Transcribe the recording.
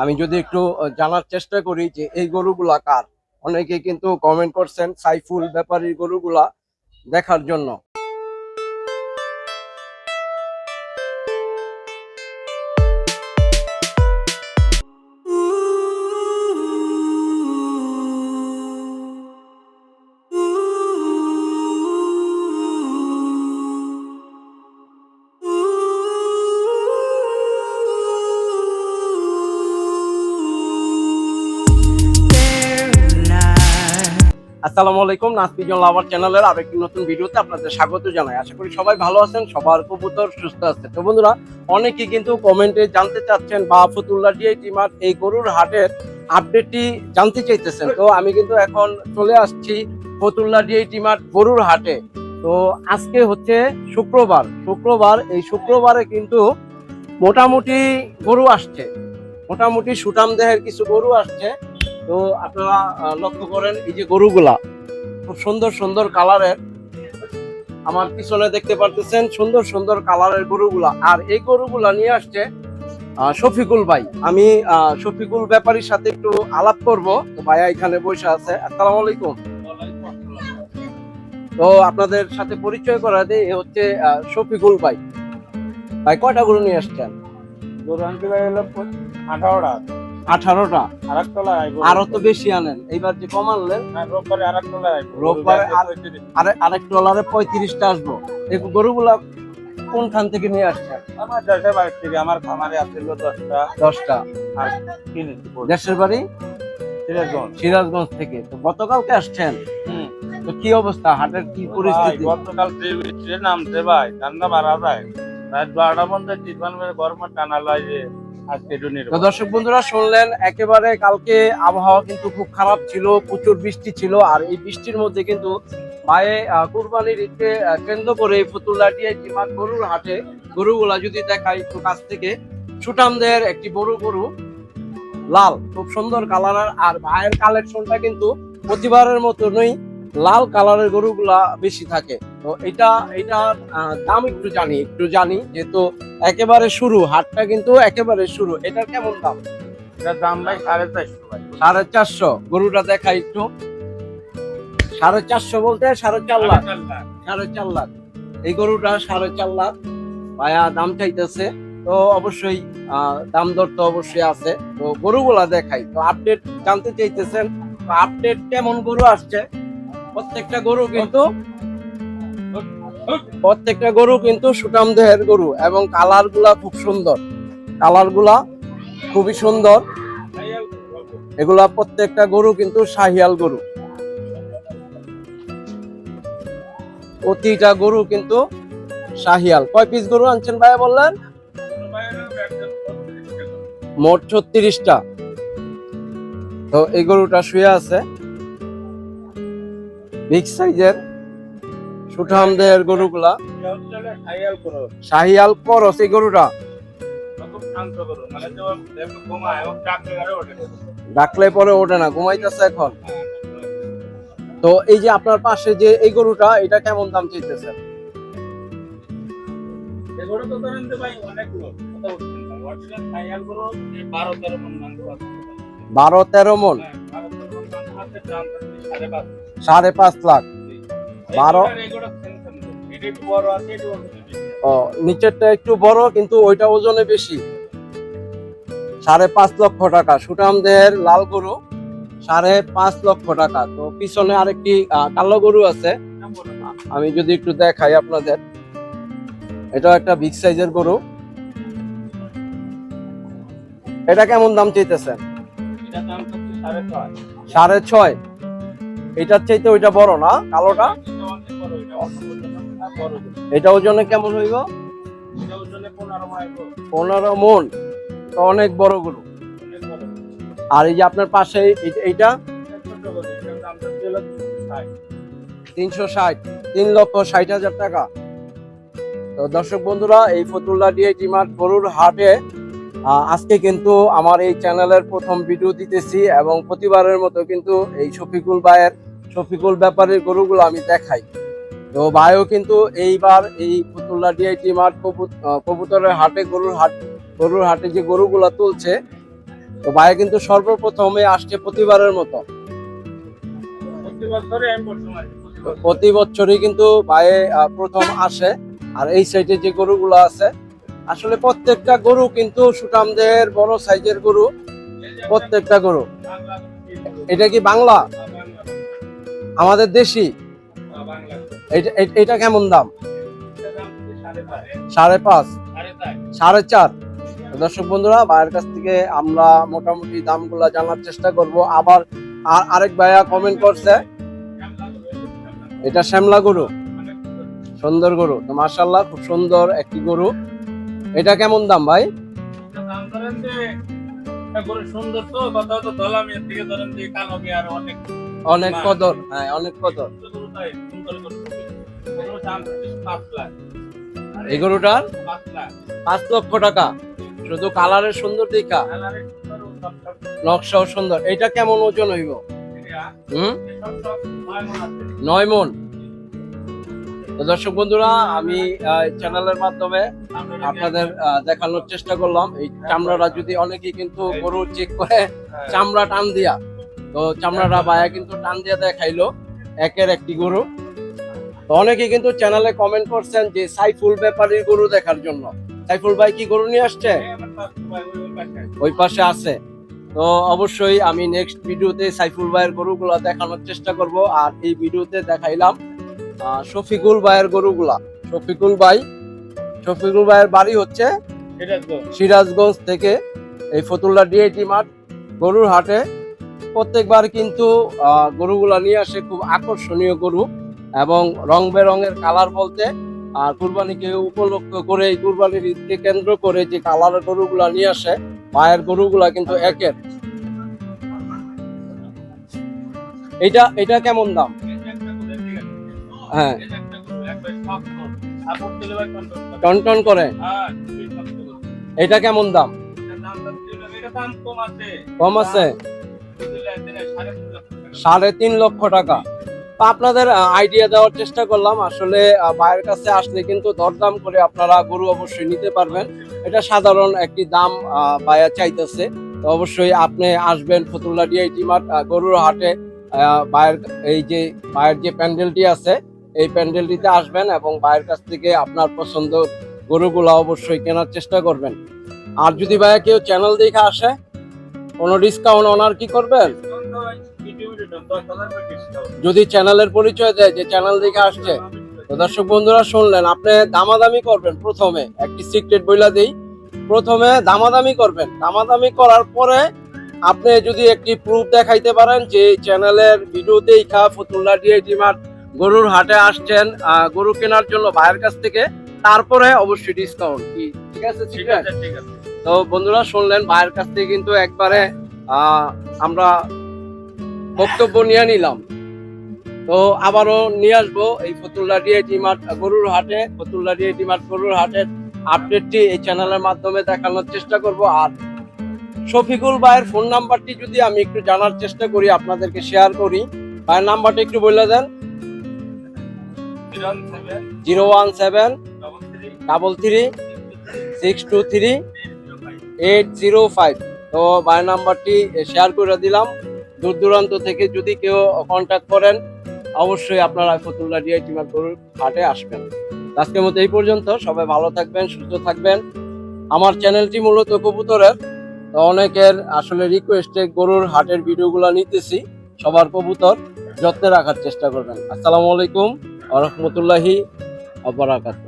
আমি যদি একটু জানার চেষ্টা করি যে এই গরুগুলা কার? অনেকে কিন্তু কমেন্ট করছেন সাইফুল ব্যাপারীর গরুগুলা দেখার জন্য। আসসালামু আলাইকুম নাসপিজন লাভার চ্যানেলের আরেকটি নতুন ভিডিওতে আপনাদের স্বাগত জানাই। আশা করি সবাই ভালো আছেন, সবার কবুতর সুস্থ আছে। তো বন্ধুরা অনেকেই কিন্তু কমেন্টে জানতে চাচ্ছেন, বা ফতুল্লা ডিআই টিমার এই গরুর হাটের আপডেটটি জানতে চাইতেছেন। তো আমি কিন্তু এখন চলে আসছি ফতুল্লা ডিআই টিমার গরুর হাটে। তো আজকে হচ্ছে শুক্রবার। শুক্রবার, এই শুক্রবারে কিন্তু মোটামুটি গরু আসছে। মোটামুটি সুটাম দেহের কিছু গরু আসছে। তো আপনারা লক্ষ্য করেন, এই যে গরুগুলা খুব সুন্দর সুন্দর কালারের। আমার পিছনে দেখতে পারতেছেন সুন্দর সুন্দর কালারের গরুগুলা। আর এই গরুগুলা নিয়ে আসছে শফিকুল ভাই। আমি শফিকুল ব্যাপারীর সাথে একটু আলাপ করব। তো ভাইয়া এখানে বসে আছে। আসসালামু আলাইকুম। তো আপনাদের সাথে পরিচয় করা দেয় এ হচ্ছে শফিকুল ভাই। ভাই, কয়টা গরু নিয়ে আসছেন? গরু আনতে ভাই হলো আঠারোটা আঠারোটা। আর তো বেশি আনেন। এইবার যে রোববারে আর এক রোববারে আরে আরেক ডলারে পঁয়ত্রিশটা আসব। এই গরুগুলা কোনখান থেকে নিয়ে আসছেন আমার দেশে বাড়ি থেকে আমার খামারে আসছিল দশটা। দশটা। আর দেশের বাড়ি? সিরাজগঞ্জ। সিরাজগঞ্জ থেকে। তো গতকালকে আসছেন। তো কি অবস্থা? হাটের কি পরিস্থিতি? গতকাল ট্রেন নামছে ভাই ঠান্ডা বাড়া যায়। রাত বারোটা পর্যন্ত টিফান মেরে গরম টানা তো দর্শক বন্ধুরা শুনলেন একেবারে কালকে আবহাওয়া কিন্তু খুব খারাপ ছিল প্রচুর বৃষ্টি ছিল আর এই বৃষ্টির মধ্যে কিন্তু মায়ে কুরবানির ঈদকে কেন্দ্র করে ফতুল্লাটিয়া জিমার গরুর হাটে গরুগুলা যদি দেখাই একটু কাছ থেকে সুটামদের একটি বড় গরু লাল খুব সুন্দর কালার আর ভাইয়ের কালেকশনটা কিন্তু প্রতিবারের মতনই লাল কালারের গরুগুলা বেশি থাকে। তো এটা এটার দাম একটু জানি একটু জানি যেহেতু একেবারে শুরু হাটটা কিন্তু একেবারে শুরু। এটার কেমন দাম? এটার দাম ভাই সাড়ে চারশো সাড়ে চারশো। গরুটা দেখা একটু। সাড়ে চারশো বলতে সাড়ে চার লাখ। সাড়ে চার লাখ। এই গরুটা সাড়ে চার লাখ। ভাইয়া দাম চাইতেছে। তো অবশ্যই আহ, দাম দর তো অবশ্যই আছে। তো গরুগুলা দেখাই। তো আপডেট জানতে চাইতেছেন আপডেট কেমন গরু আসছে? প্রত্যেকটা গরু কিন্তু প্রত্যেকটা গরু কিন্তু সুটাম দেহের গরু এবং কালারগুলা খুব সুন্দর। কালারগুলা খুবই সুন্দর। এগুলা প্রত্যেকটা গরু কিন্তু শাহিয়াল গরু। প্রতিটা গরু কিন্তু শাহিয়াল। কয় পিস গরু আনছেন ভাইয়া বললেন? মোট ছত্রিশটা। তো এই গরুটা শুয়ে আছে। বিগ সাইজের সুঠামদের গরুগুলা। শাহিয়াল করস এই গরুটা। ডাকলে পরে ওঠে না ঘুমাইতেছে এখন। তো এই যে আপনার পাশে যে এই গরুটা এটা কেমন দাম চাইতেছে বারো তেরো মন সাড়ে পাঁচ লাখ। বারো। ও নিচেরটা একটু বড় কিন্তু ওইটা ওজনে বেশি। সাড়ে পাঁচ লক্ষ টাকা। সুটামদের লাল গরু সাড়ে পাঁচ লক্ষ টাকা। তো পিছনে আরেকটি কালো গরু আছে। আমি যদি একটু দেখাই আপনাদের। এটা একটা বিগ সাইজের গরু। এটা কেমন দাম চাইতেছেন? সাড়ে ছয়। এটার চাইতে ওইটা বড় না? কালোটা? এটা ওজনে কেমন হইব? পনেরো মন। অনেক বড় গরু। আর এই যে আপনার পাশে এই- এইটা? তিনশো ষাট। তিন লক্ষ ষাট হাজার টাকা। তো দর্শক বন্ধুরা, এই ফতুল্লা ডিএ টিমার গরুর হাটে আজকে কিন্তু আমার এই চ্যানেলের প্রথম ভিডিও দিতেছি এবং প্রতিবারের মতো কিন্তু এই শফিকুল ভাইয়ের শফিকুল ব্যাপারের গরুগুলো আমি দেখাই। তো ভাইও কিন্তু এইবার এই ফতুল্লা ডিআই টিমার কবুতরের হাটে গরুর হাট, গরুর হাটে যে গরুগুলা তুলছে, তো ভাইয়া কিন্তু সর্বপ্রথমে আসছে প্রতিবারের মতো। প্রতি বছরই কিন্তু ভাইয়ে প্রথম আসে, আর এই সাইডে যে গরুগুলো আছে, আসলে প্রত্যেকটা গরু কিন্তু সুটামদের বড় সাইজের গরু, প্রত্যেকটা গরু। এটা কি বাংলা? আমাদের দেশি। এটা কেমন দাম সাড়ে পাঁচ। সাড়ে চার। তো দর্শক বন্ধুরা, ভাইয়ের কাছ থেকে আমরা মোটামুটি দামগুলা জানার চেষ্টা করব আবার আর আরেক ভাইয়া কমেন্ট করছে। এটা শ্যামলা গরু সুন্দর। গরু তো মার্শাল্লাহ খুব সুন্দর একটি গরু এটা কেমন দাম ভাই সুন্দর তো, কথা থেকে ধরেন অনেক কদর হ্যাঁ অনেক কদর। এই গরুটার পাঁচ লক্ষ টাকা। শুধু কালারের সুন্দর দেখা। নকশাও সুন্দর। এটা কেমন ওজন হইব? হুম? নয় মন দর্শক বন্ধুরা আমি চ্যানেলের মাধ্যমে আপনাদের দেখানোর চেষ্টা করলাম। এই চামড়াটা যদি অনেকেই কিন্তু গরু চেক করে হ্যাঁ, চামড়া টান দিয়া তো চামড়াটা বায়া কিন্তু টান দিয়া দেখাইলো একের একটি গরু। তো অনেকে কিন্তু চ্যানেলে কমেন্ট করছেন যে সাইফুল ব্যাপারীর গরু দেখার জন্য। সাইফুল ভাই কি গরু নিয়ে আসছে? ভাই ওই পাশে। আছে। তো অবশ্যই আমি নেক্সট ভিডিওতে সাইফুল ভাইয়ের গরুগুলা দেখানোর চেষ্টা করব আর এই ভিডিওতে দেখাইলাম শফিকুল ভাইয়ের গরুগুলা। শফিকুল ভাই শফিকুল ভাইয়ের বাড়ি হচ্ছে সিরাজগঞ্জ। থেকে এই ফতুল্লা ডিআইটি মাঠ গরুর হাটে। প্রত্যেকবার কিন্তু গরুগুলা নিয়ে আসে খুব আকর্ষণীয় গরু এবং রং বেরঙের কালার বলতে আর কুরবানিকে উপলক্ষ করে এই কুরবানির ঈদকে কেন্দ্র করে যে কালারের গরুগুলা নিয়ে আসে পায়ের গরুগুলা কিন্তু একের এটা এটা কেমন দাম। হ্যাঁ কন্ট্রোল করে। এটা কেমন দাম কম আছে। সাড়ে তিন লক্ষ টাকা। আপনাদের আইডিয়া দেওয়ার চেষ্টা করলাম। আসলে ভাইয়ের কাছে আসলে কিন্তু দরদাম করে আপনারা গরু অবশ্যই নিতে পারবেন। এটা সাধারণ একটি দাম বায়া চাইতেছে। তো অবশ্যই আপনি আসবেন ফতুল্লা ডিআইটি মাঠ গরুর হাটে। ভাইয়ের এই যে, ভাইয়ের যে প্যান্ডেলটি আছে, এই প্যান্ডেলটিতে আসবেন এবং ভাইয়ের কাছ থেকে আপনার পছন্দ গরুগুলা অবশ্যই কেনার চেষ্টা করবেন। আর যদি ভাইয়া কেউ চ্যানেল দেখে আসে, কোনো ডিসকাউন্ট ওনার কি করবেন? যদি চ্যানেলের পরিচয় দেয় যে চ্যানেল দেখে আসছে তো দর্শক বন্ধুরা শুনলেন আপনি দামাদামি করবেন প্রথমে একটি সিক্রেট বইলা দিই। প্রথমে দামাদামি করবেন। দামাদামি করার পরে আপনি যদি একটি প্রুফ দেখাইতে পারেন যে চ্যানেলের ভিডিওতেই খা ফতুল্লা ডিআইটি মাঠ গরুর হাটে আসছেন গরু কেনার জন্য ভাইয়ের কাছ থেকে তারপরে অবশ্যই ডিসকাউন্ট কি? ঠিক আছে ঠিক ঠিক আছে আছে, ঠিক আছে। তো বন্ধুরা শুনলেন ভাইয়ের কাছ থেকে কিন্তু একবারে আমরা বক্তব্য নিয়ে নিলাম। তো আবারও নিয়ে আসব এই ফতুল্লা ডিআইটি মাঠ গরুর হাটে। ফতুল্লা ডিআইটি মাঠ গরুর হাটের আপডেটটি এই চ্যানেলের মাধ্যমে দেখানোর চেষ্টা করব। আর শফিকুল ভাইয়ের ফোন নাম্বারটি যদি আমি একটু জানার চেষ্টা করি, আপনাদেরকে শেয়ার করি। ভাইয়ের নাম্বারটা একটু বলে দেন। Zero one seven double three six two three. Eight zero five. তো বাই নাম্বারটি শেয়ার করে দিলাম। দূর দূরান্ত থেকে যদি কেউ কন্ট্যাক্ট করেন, অবশ্যই আপনারা ফতুল্লা ডিআই টিমার গরুর হাটে আসবেন। আজকের মতো এই পর্যন্ত, সবাই ভালো থাকবেন, সুস্থ থাকবেন। আমার চ্যানেলটি মূলত কবুতরের অনেকের আসলে রিকোয়েস্টে গরুর হাটের ভিডিওগুলো নিতেছি, সবার কবুতর যত্নে রাখার চেষ্টা করবেন। আসসালামু আলাইকুম আ রহমতুল্লাহি আবরাকাত